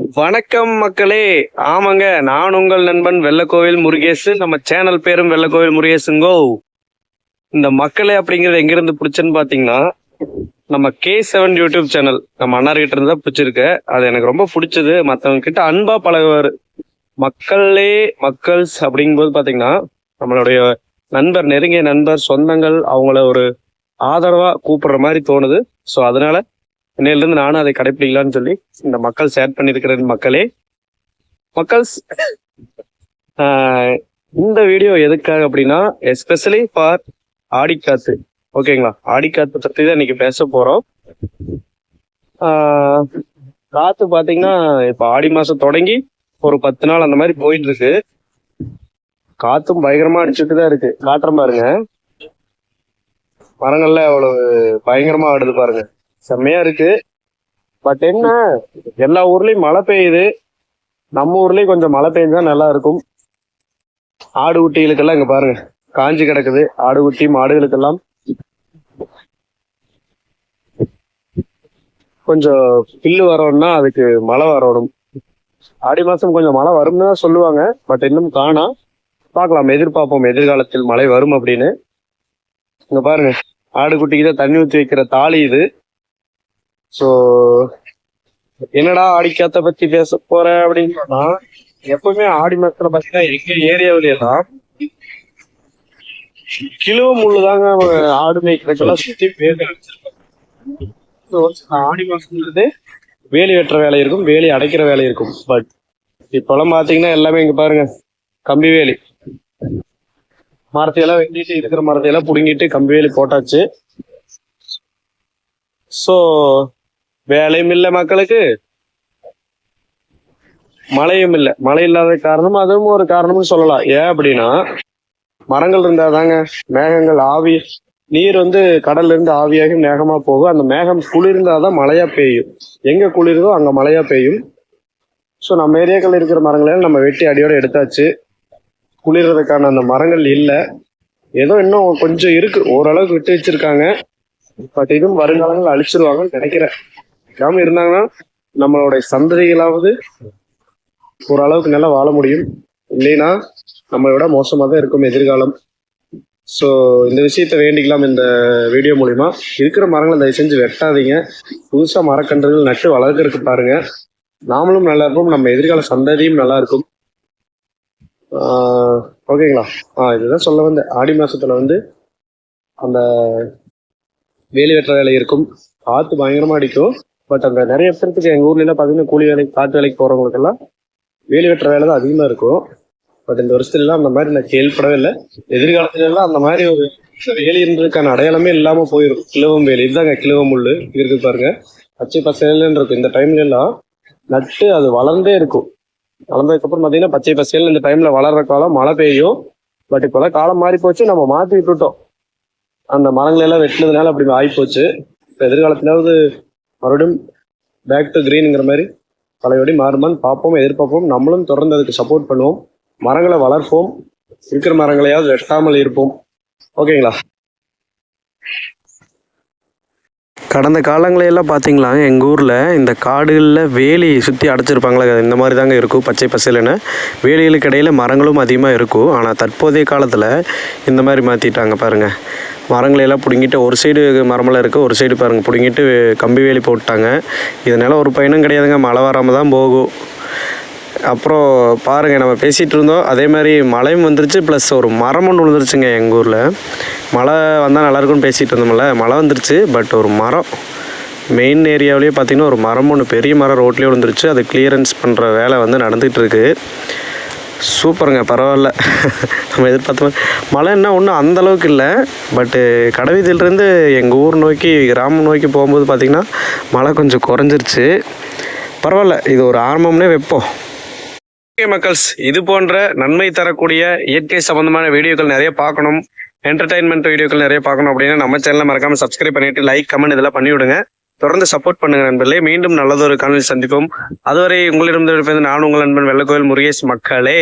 வணக்கம் மக்களே. ஆமாங்க நான் உங்கள் நண்பன் வெள்ளக்கோவில் முருகேசு. நம்ம சேனல் பேரும் வெள்ளக்கோவில் முருகேசுங்கோ. இந்த மக்களே அப்படிங்கறது எங்கிருந்து பிடிச்சன்னு பாத்தீங்கன்னா நம்ம கே செவன் யூடியூப் சேனல். நம்ம அண்ணார்கிட்ட இருந்தா பிடிச்சிருக்கு. அது எனக்கு ரொம்ப பிடிச்சது. மற்றவங்க கிட்ட அன்பா பழகுவார். மக்களே மக்கள்ஸ் அப்படிங்கும்போது பாத்தீங்கன்னா நம்மளுடைய நண்பர் நெருங்கிய நண்பர் சொந்தங்கள் அவங்கள ஒரு ஆதரவா கூப்பிடுற மாதிரி தோணுது. ஸோ அதனால இன்னையிலிருந்து நானும் அதை கடைப்பிடிக்கலாம்னு சொல்லி இந்த மக்கள் ஷேர் பண்ணியிருக்கிற மக்களே. மக்கள் ஆஹ் இந்த வீடியோ எதுக்காக அப்படின்னா எஸ்பெஷலி ஃபார் ஆடிக்காத்து. ஓகேங்களா? ஆடிக்காத்து பத்தி தான் இன்னைக்கு பேச போறோம். ஆஹ் பார்த்தீங்கன்னா பாத்தீங்கன்னா ஆடி மாசம் தொடங்கி ஒரு பத்து நாள் அந்த மாதிரி போயிட்டு இருக்கு காற்றும் பயங்கரமா அடிச்சுட்டு தான் இருக்கு. காட்டுற பாருங்க. மரங்கள்ல அவ்வளவு பயங்கரமா ஆடுது பாருங்க. செம்மையா இருக்கு. பட் என்ன எல்லா ஊர்லயும் மழை பெய்யுது. நம்ம ஊர்லயும் கொஞ்சம் மழை பெய்ஞ்சா நல்லா இருக்கும். ஆடு குட்டிகளுக்கெல்லாம் இங்க பாருங்க காஞ்சி கிடக்குது. ஆடு குட்டி மாடுகளுக்கெல்லாம். கொஞ்சம் பில்லு வரணும்னா அதுக்கு மழை வரணும். ஆடி மாசம் கொஞ்சம் மழை வரும்னு தான் சொல்லுவாங்க. பட் இன்னும் காணா. பார்க்கலாம் எதிர்பார்ப்போம் எதிர்காலத்தில் மழை வரும் அப்படின்னு. இங்க பாருங்க ஆடு குட்டிக்கு தான் தண்ணி ஊற்றி வைக்கிற தாலி இது. ஸோ என்னடா ஆடிக்காத்த பத்தி பேச போற அப்படின்னு சொன்னா எப்பவுமே ஆடி மாசத்துல பாத்தீங்கன்னா எங்க ஏரியாவில கிலோ முள்ளு தாங்க ஆடு மேய்க்கிறதுக்கெல்லாம் சுத்தி வேலை So, ஆடி மாசம்ன்றது வேலி வெட்டுற வேலை இருக்கும் வேலி அடைக்கிற வேலை இருக்கும். பட் இப்பெல்லாம் பாத்தீங்கன்னா எல்லாமே இங்க பாருங்க கம்பி வேலி. மரத்தையெல்லாம் வெட்டிட்டு இருக்கிற மரத்தையெல்லாம் புடுங்கிட்டு கம்பி வேலி போட்டாச்சு. சோ வேலையும் இல்லை மக்களுக்கு. மழையும் இல்லை. மழை இல்லாத காரணம் அதுவும் ஒரு காரணம்னு சொல்லலாம். ஏன் அப்படின்னா மரங்கள் இருந்தாதாங்க மேகங்கள் ஆவி நீர் வந்து கடல்ல இருந்து ஆவியாகி மேகமா போகும். அந்த மேகம் குளிர்ந்தாதான் மழையா பெய்யும். எங்க குளிருதோ அங்க மழையா பெய்யும். ஸோ நம்ம ஏரியாக்கள் இருக்கிற மரங்களை நம்ம வெட்டி அடியோட எடுத்தாச்சு. குளிர்றதுக்கான அந்த மரங்கள் இல்லை. ஏதோ இன்னும் கொஞ்சம் இருக்கு. ஓரளவுக்கு விட்டு வச்சிருக்காங்க. பட் இதுவும் வருங்காலங்கள் அழிச்சிருவாங்கன்னு நினைக்கிறேன். இல்லாம இருந்தாங்கன்னா நம்மளுடைய சந்ததிகளாவது ஓரளவுக்கு நல்லா வாழ முடியும். இல்லைன்னா நம்மளை விட மோசமாக தான் இருக்கும் எதிர்காலம். ஸோ இந்த விஷயத்த வேண்டிக்கலாம் இந்த வீடியோ மூலிமா இருக்கிற மரங்களை தயவு செஞ்சு வெட்டாதீங்க. புதுசாக மரக்கன்றுகள் நட்டு வளர்க்கறதுக்கு பாருங்க. நாமளும் நல்லா இருப்போம். நம்ம எதிர்கால சந்ததியும் நல்லா இருக்கும். ஓகேங்களா? ஆ இதுதான் சொல்ல வந்து. ஆடி மாசத்துல வந்து அந்த வேலி வெட்டுற வேலை இருக்கும். காற்று பயங்கரமா அடிக்கும். பட் அந்த நிறைய பேருக்கு எங்கள் ஊர்ல எல்லாம் பார்த்தீங்கன்னா கூலி வேலைக்கு காட்டு வேலைக்கு போறவங்களுக்கு எல்லாம் வேலி வெட்டுற வேலை தான் அதிகமாக இருக்கும். பட் இந்த வருஷத்துல எல்லாம் அந்த மாதிரி நான் கேள்விப்படவே இல்லை. எதிர்காலத்துலலாம் அந்த மாதிரி ஒரு வேலின்றதுக்கான அடையாளமே இல்லாமல் போயிடும் கிழவம் வேலி. இதுதாங்க கிழவம் முள்ளு இருக்கு பாருங்க. பச்சை பசேல்னு இருக்கும். இந்த டைம்ல எல்லாம் நட்டு அது வளர்ந்தே இருக்கும். வளர்ந்ததுக்கப்புறம் பார்த்தீங்கன்னா பச்சை பசேல் இந்த டைம்ல வளர்ற காலம் மழை பெய்யும். பட் இப்போல்லாம் காலம் மாறி போச்சு. நம்ம மாற்றி விட்டுட்டோம். அந்த மரங்களை எல்லாம் வெட்டினதுனால அப்படி ஆகி போச்சு இப்போ எதிர்காலத்திலாவது மறுபடியும் பேக் டு கிரீனுங்கிற மாதிரி பழையபடி மாறுமான்னு பார்ப்போம் எதிர்பார்ப்போம். நம்மளும் தொடர்ந்து அதுக்கு சப்போர்ட் பண்ணுவோம். மரங்களை வளர்ப்போம். இருக்கிற மரங்களையாவது வெட்டாமல் இருப்போம். ஓகேங்களா? கடந்த காலங்களையெல்லாம் பார்த்தீங்களா? எங்கள் ஊரில் இந்த காடுகளில் வேலி சுற்றி அடைச்சிருப்பாங்களே இந்த மாதிரி தாங்க இருக்கும் பச்சை பசையில்னு வேலிகளுக்கு இடையில மரங்களும் அதிகமாக இருக்கும். ஆனால் தற்போதைய காலத்தில் இந்த மாதிரி மாற்றிட்டாங்க பாருங்கள் மரங்களை எல்லாம் பிடுங்கிட்டு ஒரு சைடு மரமெல்லாம் இருக்குது ஒரு சைடு பாருங்கள் பிடுங்கிட்டு கம்பி வேலி போட்டாங்க. இதனால் ஒரு பயனும் கிடையாதுங்க மழை வராமல் தான் போகும். அப்புறம் பாருங்கள் நம்ம பேசிகிட்டு இருந்தோம் அதே மாதிரி மழையும் வந்துருச்சு ப்ளஸ் ஒரு மரம் ஒன்று விழுந்துருச்சுங்க எங்கள் ஊரில். மழை வந்தால் நல்லா இருக்கும்னு பேசிகிட்டு இருந்தோம்ல மழை வந்துருச்சு பட் ஒரு மரம் மெயின் ஏரியாவிலேயே பார்த்தீங்கன்னா ஒரு மரம் ஒன்று பெரிய மரம் ரோட்லேயே விழுந்துருச்சு. அது கிளியரன்ஸ் பண்ணுற வேலை வந்து நடந்துகிட்ருக்கு சூப்பருங்க பரவாயில்ல. நம்ம எதிர்பார்த்த மழை என்ன ஒன்றும் அந்தளவுக்கு இல்லை. பட்டு கடவீதியிலேருந்து எங்கள் ஊர் நோக்கி கிராமம் நோக்கி போகும்போது பார்த்திங்கன்னா மழை கொஞ்சம் குறைஞ்சிருச்சு. பரவாயில்ல இது ஒரு ஆரம்பம்னே வைப்போம். ஓகே மக்கள்ஸ் இது போன்ற நன்மை தரக்கூடிய இயற்கை சம்பந்தமான வீடியோக்கள் நிறைய பார்க்கணும். என்டர்டைன்மெண்ட் வீடியோக்கள் நிறைய பார்க்கணும் அப்படின்னா நம்ம சேனலை மறக்காம சப்ஸ்கிரைப் பண்ணிட்டு லைக் கமெண்ட் இதெல்லாம் பண்ணிவிடுங்க. தொடர்ந்து சப்போர்ட் பண்ணுங்க நண்பர்களே. மீண்டும் நல்லதொரு காணொலி சந்திப்போம். அதுவரை உங்களிடம் நான் உங்கள் நண்பன் வெள்ளக்கோயில் முருகேஷ் மக்களே.